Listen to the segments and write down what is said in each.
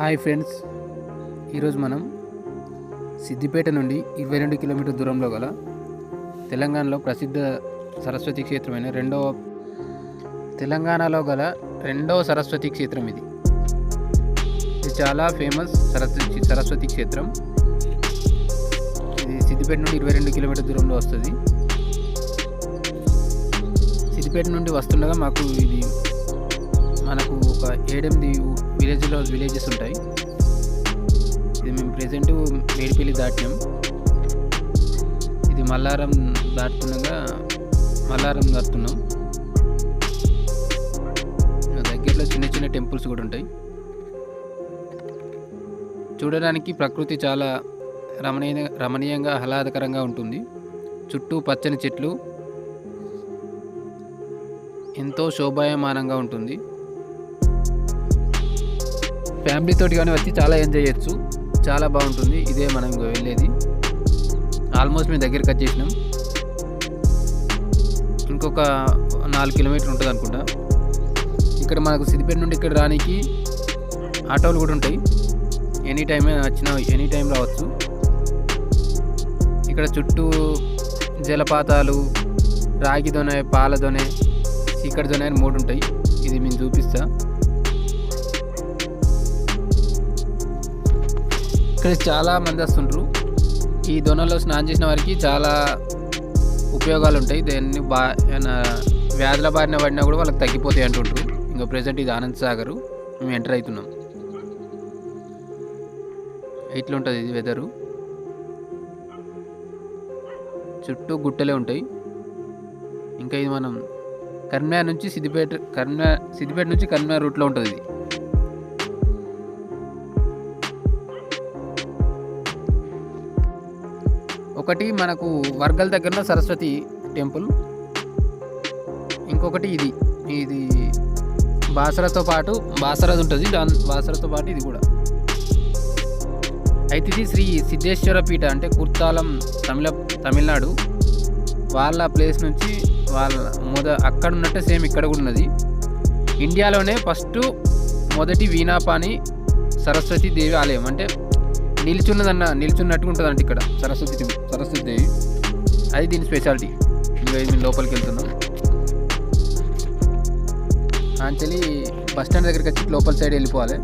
Hi friends. ఈరోజు మనం సిద్దిపేట నుండి ఇరవై రెండు కిలోమీటర్ దూరంలో గల తెలంగాణలో ప్రసిద్ధ సరస్వతి క్షేత్రమైన రెండవ తెలంగాణలో గల రెండవ సరస్వతి క్షేత్రం ఇది. ఇది చాలా ఫేమస్ సరస్వతి సరస్వతి క్షేత్రం. ఇది సిద్దిపేట నుండి ఇరవై రెండు కిలోమీటర్ దూరంలో వస్తుంది. సిద్దిపేట నుండి వస్తుండగా మాకు ఇది మనకు ఒక ఏడెనిమిది విలేజ్లో విలేజెస్ ఉంటాయి. ఇది మేము ప్రజెంట్ మేడిపల్లి దాటినాం. ఇది మల్లారం దాటుతుండగా మల్లారం దాటుతున్నాం. దగ్గరలో చిన్న చిన్న టెంపుల్స్ కూడా ఉంటాయి. చూడడానికి ప్రకృతి చాలా రమణీయ రమణీయంగా ఆహ్లాదకరంగా ఉంటుంది. చుట్టూ పచ్చని చెట్లు ఎంతో శోభాయమానంగా ఉంటుంది. ఫ్యామిలీ తోటి కానీ వచ్చి చాలా ఎంజాయ్ చేయొచ్చు. చాలా బాగుంటుంది. ఇదే మనం వెళ్ళేది. ఆల్మోస్ట్ మేము దగ్గరికి వచ్చేసినాం. ఇంకొక నాలుగు కిలోమీటర్ ఉంటుంది అనుకుంటా. ఇక్కడ మనకు సిద్దిపేట నుండి ఇక్కడ రానికి ఆటోలు కూడా ఉంటాయి. ఎనీ టైం వచ్చిన ఎనీ టైం రావచ్చు. ఇక్కడ చుట్టూ జలపాతాలు రాగి దొనే పాల దొనే చీకటి దొనే అని మూడు ఉంటాయి. ఇది మేము చూపిస్తాను ఇక్కడ చాలా మంది వస్తుంటారు ఈ దొనలో స్నానం చేసిన వారికి చాలా ఉపయోగాలు ఉంటాయి దాన్ని బా ఏమైనా వ్యాధుల బారిన పడినా కూడా వాళ్ళకి తగ్గిపోతాయి అంటుంటారు ఇంకా ప్రజెంట్ ఇది ఆనంద్ సాగరు. మేము ఎంటర్ అవుతున్నాం. ఇట్లుంటుంది ఇది వెదరు? చుట్టూ గుట్టలే ఉంటాయి. ఇంకా ఇది మనం కర్మ్యా నుంచి సిద్దిపేట కర్మ్యా సిద్దిపేట నుంచి కర్మ్యా రూట్లో ఉంటుంది ఇది. ఒకటి మనకు వర్గల్ దగ్గర ఉన్న సరస్వతి టెంపుల్. ఇంకొకటి ఇది. ఇది బాసరతో పాటు బాసరది ఉంటుంది. దాని బాసరతో పాటు ఇది కూడా. అయితే ఇది శ్రీ సిద్ధేశ్వర పీఠ అంటే కుర్తాలం తమిళ తమిళనాడు. వాళ్ళ ప్లేస్ నుంచి వాళ్ళ మొద అక్కడ ఉన్నట్టే సేమ్ ఇక్కడ కూడా ఉన్నది. ఇండియాలోనే ఫస్ట్ మొదటి వీణాపాని సరస్వతి దేవి ఆలయం. అంటే నిల్చున్నదన్న నిల్చున్నట్టుగా ఉంటుంది అంటే ఇక్కడ సరస్వతి సరస్వతి దేవి. అది దీని స్పెషాలిటీ. ఇంకా ఇది మేము లోపలికి వెళ్తున్నాం. ఆంచలి బస్ స్టాండ్ దగ్గరికి వచ్చి లోపల సైడ్ వెళ్ళిపోవాలి.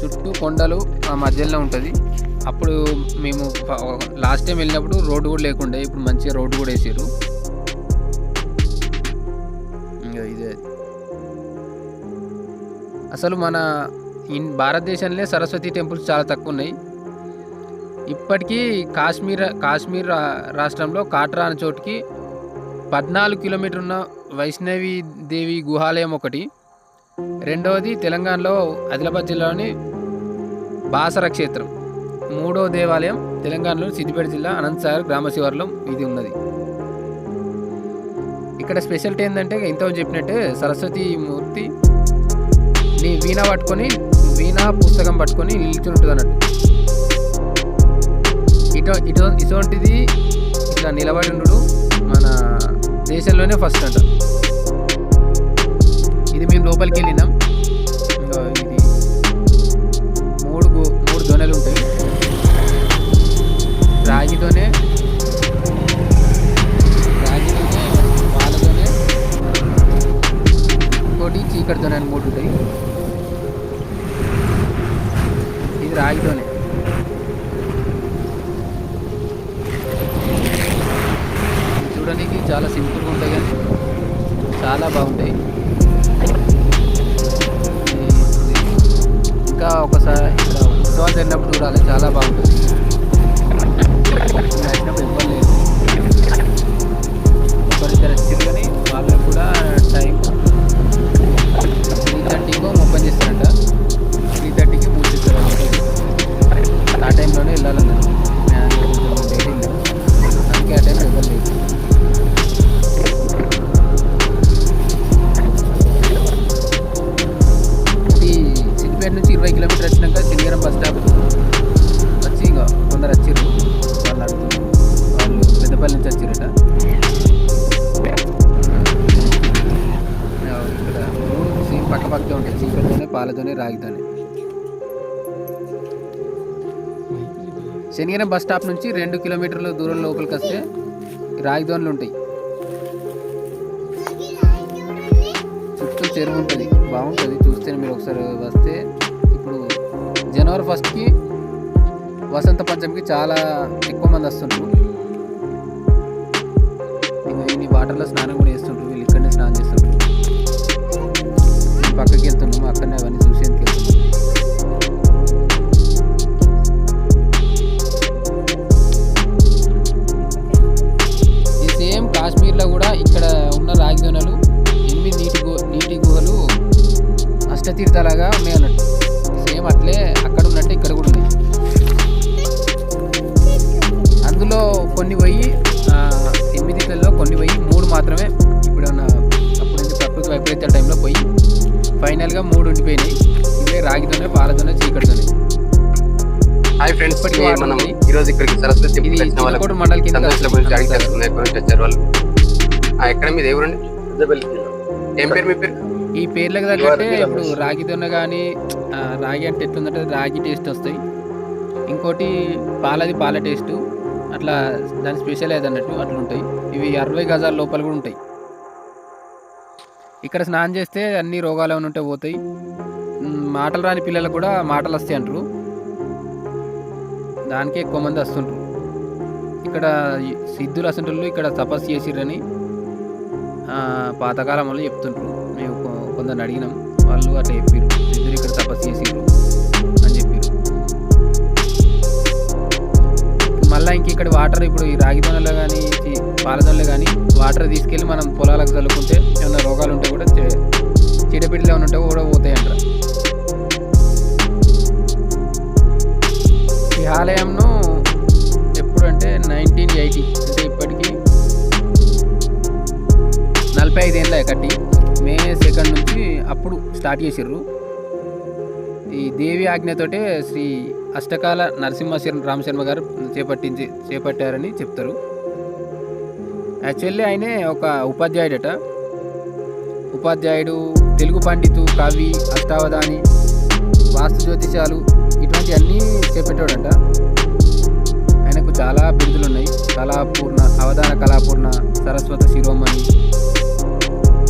చుట్టూ కొండలు ఆ మధ్యలో ఉంటుంది. అప్పుడు మేము లాస్ట్ టైం వెళ్ళినప్పుడు రోడ్డు కూడా లేకుండే ఇప్పుడు మంచిగా రోడ్డు కూడా వేసారు ఇంకా ఇదే. అసలు మన ఇన్ భారతదేశంలో సరస్వతి టెంపుల్స్ చాలా తక్కువ ఉన్నాయి ఇప్పటికీ కాశ్మీర్ కాశ్మీర్ రాష్ట్రంలో కాట్రా అనే చోటుకి పద్నాలుగు కిలోమీటర్ ఉన్న వైష్ణవి దేవి గుహాలయం ఒకటి. రెండవది తెలంగాణలో ఆదిలాబాద్ జిల్లాలోని బాసర క్షేత్రం. మూడో దేవాలయం తెలంగాణలో సిద్దిపేట జిల్లా అనంతసాగర్ గ్రామ శివారులో ఇది ఉన్నది. ఇక్కడ స్పెషాలిటీ ఏంటంటే ఇంత చెప్పినట్టే సరస్వతి మూర్తి నీ వీణ పట్టుకొని వీణ పుస్తకం పట్టుకొని నిలుచుంటుంది ఉంటుంది అన్నట్టు ఇటు ఇటు ఇటువంటిది ఇట్లా నిలబడి ఉండు మన దేశంలోనే ఫస్ట్ అంట. ఇది మేము లోపలికి వెళ్ళినాం. ఇది మూడు మూడు దొనెలు ఉంటాయి. రాగితోనే రాగితోనే పాలతోనే ఇంకోటి చీకటితోనే అని మూడు ఉంటాయి. రాగితోనే చూడడానికి చాలా సింపుల్గా ఉంటాయి కానీ చాలా బాగుంటాయి. ఇంకా ఒకసారి ఇక్కడ ఉత్సవాలు జరిగినప్పుడు చూడాలి చాలా బాగుంటుంది. శనిగిరం బస్ స్టాప్ నుంచి రెండు కిలోమీటర్ల దూరం లోపలికి వస్తే రాగిదోన్లు ఉంటాయి. చుట్టూ చెరువు ఉంటుంది. బాగుంటుంది. చూస్తే మీరు ఒకసారి వస్తే ఇప్పుడు జనవరి ఫస్ట్కి వసంత పంచమికి చాలా ఎక్కువ మంది వస్తుంటారు ఇంకా ఈ వాటర్లో స్నానం కూడా చేస్తుంటారు వీళ్ళు ఇక్కడనే స్నానం చేస్తుంటారు పక్కకి వెళ్తున్నాము అక్కడనే అవన్నీ అష్టతీర్థలాగా ఉన్నాయి అన్నట్టు సేమ్ అట్లే అక్కడ ఉన్నట్టు ఇక్కడ కూడా ఉన్నాయి. అందులో కొన్ని పోయి ఆ, ఎనిమిదిట్లో కొన్ని పోయి మూడు మాత్రమే ఇప్పుడు ఉన్న అప్పుడు ఉంది ప్రకృతి వైపరీత్యాల టైంలో పోయి ఫైనల్గా మూడు ఉండిపోయినాయి. ఇవే రాగితోనే పాలతోనే చీకటితోనే. హాయ్ ఫ్రెండ్స్ మనం రోజు ఇక్కడికి సరస్వతి ఇది టెంపుల్ వచ్చిన వాళ్ళకి చిన్నకోట మండల్ కింద సంతోషాల గురించి అడిగి తెలుసుకుందాం ఎక్కడి నుంచి వచ్చారు వాళ్ళు. ఆ, ఎక్కడ మీది? ఎవరండి ఏం పేరు మీ పేరు? ఈ పేర్లకు తగ్గట్టే ఇప్పుడు రాగి దొన్న కానీ రాగి అంటే ఎట్లుందంటే రాగి టేస్ట్ వస్తాయి. ఇంకోటి పాలది పాల టేస్ట్ అట్లా దాని స్పెషల్ అన్నట్టు అట్లా ఉంటాయి ఇవి అరవై గజాల లోపల కూడా ఉంటాయి. ఇక్కడ స్నానం చేస్తే అన్ని రోగాలు ఏమైనా ఉంటే పోతాయి. మాటలు రాని పిల్లలకు కూడా మాటలు వస్తాయి అంటారు. దానికే ఎక్కువ మంది వస్తుంటారు. ఇక్కడ సిద్ధులు అసంటులు ఇక్కడ తపస్సు చేసిర్రని ఆ, పాతకాలం వాళ్ళు చెప్తుంటారు. మేము కొందరిని అడిగినాం. వాళ్ళు అట్లా చెప్పారు ఇద్దరు ఇక్కడ తపస్సు చేసిర్రు అని చెప్పారు మళ్ళీ ఇంక ఇక్కడ వాటర్ ఇప్పుడు ఈ రాగి దొనలో కానీ పాలదొనలో కానీ వాటర్ తీసుకెళ్ళి మనం పొలాలకు చల్లుకుంటే ఏమైనా రోగాలు ఉంటే కూడా చీడపిడ్డలు చీడపీడలు ఏమైనా ఉంటే కూడా పోతాయంట. ఈ ఆలయంను ఎప్పుడంటే నైన్టీన్ ఎయిటీ అంటే ఇప్పటికీ నలభై ఐదేళ్ళ కట్టి. మే సెకండ్ నుంచి అప్పుడు స్టార్ట్ చేసిర్రు. ఈ దేవి ఆజ్ఞతోటే శ్రీ అష్టకాల నరసింహ రామశర్మ గారు చేపట్టించి చేపట్టారని చెప్తారు. యాక్చువల్లీ ఆయనే ఒక ఉపాధ్యాయుడట. ఉపాధ్యాయుడు తెలుగు పండితు కవి అష్టావధాని వాస్తు జ్యోతిషాలు ఇటువంటి అన్నీ చెప్పేటోడంట ఆయనకు చాలా బిరుదులు ఉన్నాయి కళాపూర్ణ అవధాన కళాపూర్ణ సరస్వత శిరోమణి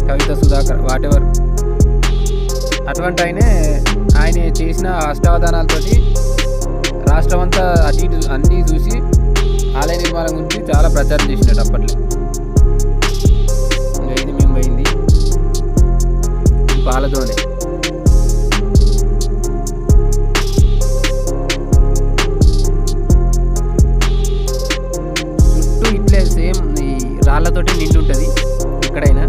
కవిత సుధాకర్ వాటెవర్ అటువంటి ఆయనే ఆయన చేసిన అష్టావధానాలతోటి రాష్ట్రం అంతా అటు ఇటు అన్నీ చూసి ఆలయ నిర్మాణం గురించి చాలా ప్రచారం చేసినట్టు అప్పట్లో. ఇంకా ఇది మేము పోయింది. పాలతోనే. చుట్టూ ఇట్లే సేమ్ ఈ రాళ్ళతోటి నిండుంటుంది ఎక్కడైనా.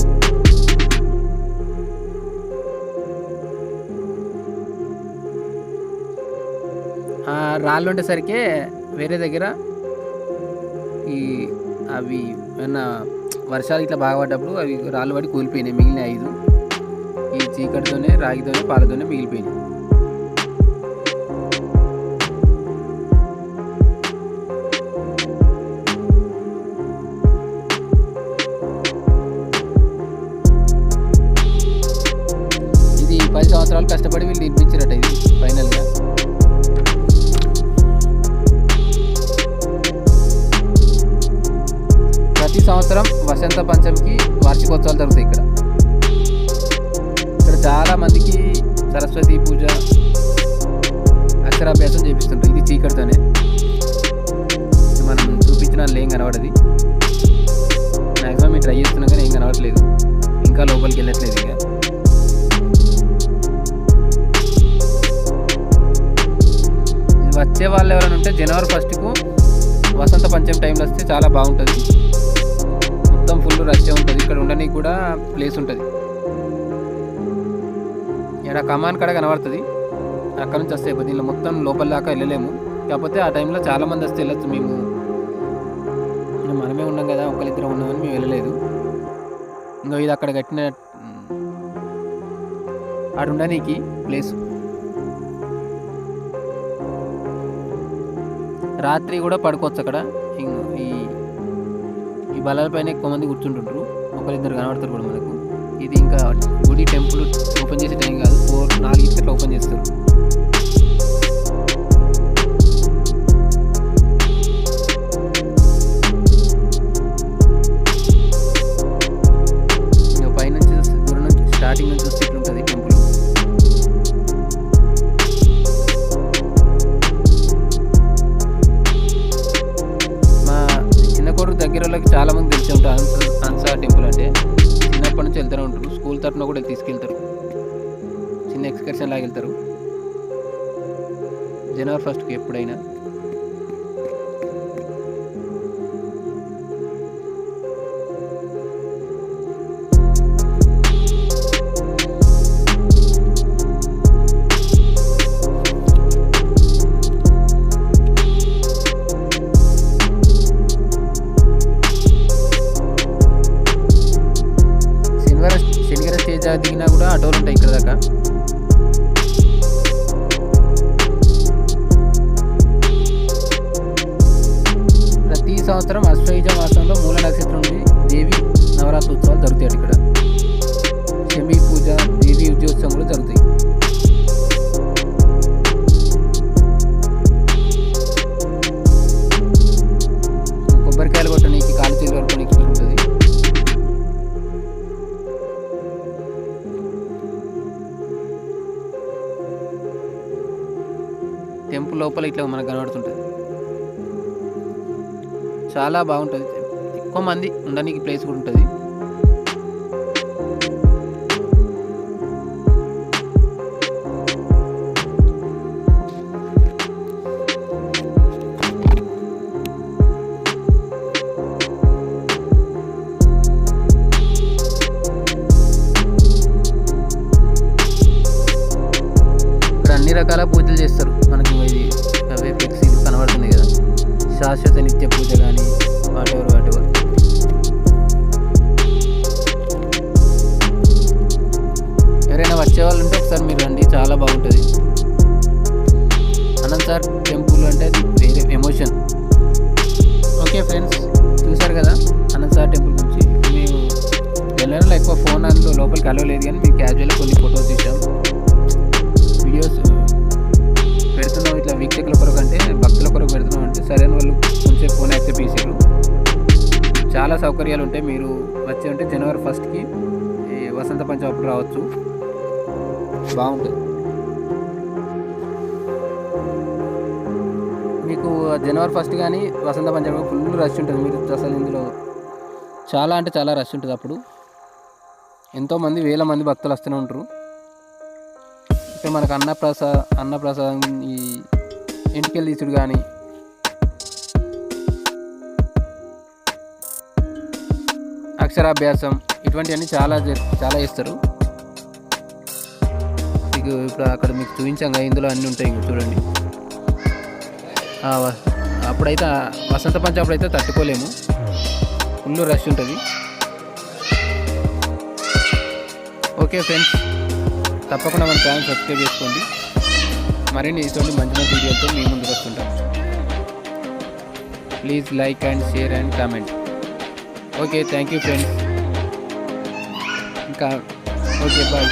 రాళ్ళు ఉండేసరికి వేరే దగ్గర ఈ అవి ఏమన్నా వర్షాలు ఇట్లా బాగా పడ్డప్పుడు అవి రాళ్ళు పడి కూలిపోయినాయి మిగిలిన ఐదు. ఈ చీకటితోనే రాగితోనే పాలతోనే మిగిలిపోయినాయి. అక్షరాభ్యాసం చేపిస్తుంటారు ఇది చీకటితోనే. మనం చూపించిన ఏం కనబడది. మ్యాక్సిమం మేము ట్రై చేస్తున్నాం కానీ ఏం కనబడట్లేదు. ఇంకా లోపలికి వెళ్ళట్లేదు ఇక. వచ్చే వాళ్ళు ఎవరైనా ఉంటే జనవరి ఫస్ట్కు వసంత పంచమి టైంలో వస్తే చాలా బాగుంటుంది. మొత్తం ఫుల్ రష్గా ఉంటుంది. ఇక్కడ ఉండడానికి కూడా ప్లేస్ ఉంటుంది. ఇక్కడ కమాన్ కడ కనబడుతుంది. అక్కడ నుంచి వస్తే దీనిలో మొత్తం లోపల దాకా వెళ్ళలేము. కాకపోతే ఆ టైంలో చాలా మంది వస్తే వెళ్ళొచ్చు మేము. మనమే ఉన్నాం కదా ఒకరిద్దరు ఉన్నామని మేము వెళ్ళలేదు. ఇంకా ఇది అక్కడ కట్టిన అక్కడ ఉండడానికి ప్లేస్ రాత్రి కూడా పడుకోవచ్చు అక్కడ. ఈ ఈ బలాలపైన ఎక్కువ మంది కూర్చుంటుంటారు ఒకరిద్దరు కనబడతారు కూడా మనకు. ఇది ఇంకా గుడి టెంపుల్ ఓపెన్ చేసే టైం కాదు. ఫోర్ నాలుగు ఓపెన్ చేస్తారు. స్టార్టింగ్ నుంచి వెళ్తూనే ఉంటారు. స్కూల్ తరఫున కూడా తీసుకెళ్తారు. చిన్న ఎక్స్కర్షన్ లాగా వెళ్తారు జనవరి ఫస్ట్కి ఎప్పుడైనా. ఇట్లా మనకు కనబడుతుంటుంది. చాలా బాగుంటుంది. ఎక్కువ మంది ఉండడానికి ప్లేస్ కూడా ఉంటుంది. అన్ని రకాల పూజలు చేస్తారు. మనకి ఇది అవే ఇది కనబడుతుంది కదా. శాశ్వత నిత్య పూజ కానీ వాటెవర్ వాటెవర్ ఎవరైనా వచ్చే వాళ్ళు ఉంటే ఒకసారి మీరు రండి చాలా బాగుంటుంది. అనంత సార్ టెంపుల్ అంటే అది వేరే ఎమోషన్. ఓకే ఫ్రెండ్స్ చూసారు కదా అనంత సార్ టెంపుల్ గురించి. మేము వెళ్ళడంలో ఎక్కువ ఫోన్ అందులో లోపలికి అలవలేదు కానీ మీరు క్యాజువల్గా కొన్ని ఫొటోస్ తీసాం. వీడియోస్ పెడుతున్నాం ఇట్లా వీక్షకుల కొరకు అంటే భక్తుల కొరకు పెడుతున్నాం అంటే సరైన వాళ్ళు కొంచెం ఫోన్ యాక్సెప్ట్ చేసారు చాలా సౌకర్యాలు ఉంటాయి మీరు వచ్చి ఉంటే జనవరి ఫస్ట్కి ఈ వసంత పంచం అప్పుడు రావచ్చు. బాగుంటుంది. మీకు జనవరి ఫస్ట్ కానీ వసంత పంచమి ఫుల్ రష్ ఉంటుంది మీరు అసలు ఇందులో చాలా అంటే చాలా రష్ ఉంటుంది అప్పుడు. ఎంతోమంది వేల మంది భక్తులు వస్తూనే ఉంటారు. ఇక్కడ మనకు అన్నప్రసా అన్నప్రసాదం ఈ ఇంటికెళ్ళి తీసుడు కానీ అక్షరాభ్యాసం ఇటువంటివన్నీ చాలా చాలా చేస్తారు. మీకు ఇప్పుడు అక్కడ మీకు చూపించాం ఇందులో అన్నీ ఉంటాయి ఇంక చూడండి. అప్పుడైతే వసంత పంచమి అప్పుడైతే తట్టుకోలేము. ఫుల్ రష్ ఉంటుంది. Okay friends. తప్పకుండా మన ఛానల్ సబ్స్క్రైబ్ చేసుకోండి. మరిన్ని ఇటువంటి మంచి మంచి వీడియోలతో మీ ముందుకు వస్తుంటాం. Please like and share and comment. Okay thank you friends. ఇంకా ఓకే బాయ్.